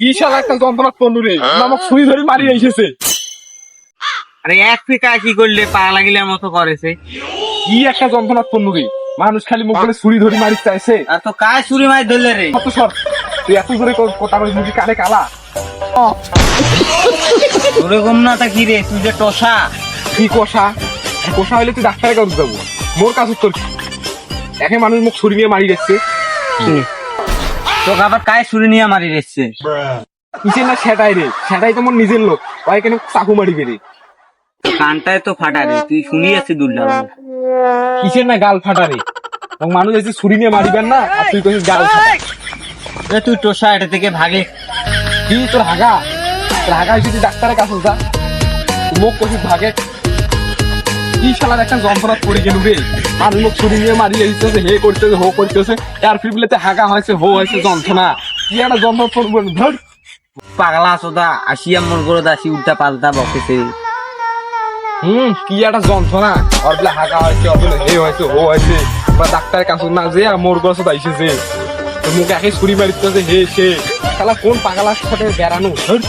কি শালা একটা যন্ত্রণা তন্দু রে আমাকে ছুরি ধরে মারি এসেছে। আরে এক ফিকা কি করলে পা লাগিলে মতো করেছে? কি একটা যন্ত্রণা তন্দু রে মানুষ খালি মুখ করে ছুরি ধরে মারি চাইছে। আর তো কায় ছুরি মারি ধরলে রে? কত সর তুই এত করে কথা বলিস মুখে কানে কালা? ধরে কম না তা কি রে? তুই যে টসা। কি কষা? কষা হইলে তুই ডাক্তারের কাছে যাব মোর কাছে তোর কি? একে মানুষ মুখ ছুরি নিয়ে মারি যাচ্ছে। তোকে আবার কায় চুরি নিয়ে মারি রেখছে? কিসের না সেটাই রে? সেটাই তো মোর নিজের লোক। ওই কেন চাকু মারি বেরে কানটায় তো ফাটা রে। তুই শুনিয়েছি দুল্লা কিসের না গাল ফাটা রে? এবং মানুষ এসে ছুরি নিয়ে মারিবেন না আর তুই কইছিস গাল ফাটা। এ তুই টসা এটা থেকে ভাগে। কি তোর হাগা? তোর হাগা হয়েছে তুই ডাক্তারের কাছে যা। মুখ কষিস ভাগে। কি শালার একটা যন্ত্রণা পড়ে গেল রে? আর মুখ ছুরি নিয়ে মারি এসেছে হে করতেছে হো করতেছে। আর ফিরবিলেতে হাগা হয়েছে হো হয়েছে যন্ত্রণা। কি একটা যন্ত্রণা ধর। পাগলা সোদা আসিয়া মন করে দাসি উল্টা পাল্টা বকেছে। হুম কি একটা যন্ত্রণা। ওর বলে হাগা হয়েছে ওর বলে হে হয়েছে হো হয়েছে। বা ডাক্তারের কাছে না যে আর মোর গছ আইসেছে তো মুখে একে ছুরি মারিতেছে হে সে। শালা কোন পাগলার সাথে বেড়ানো ধর।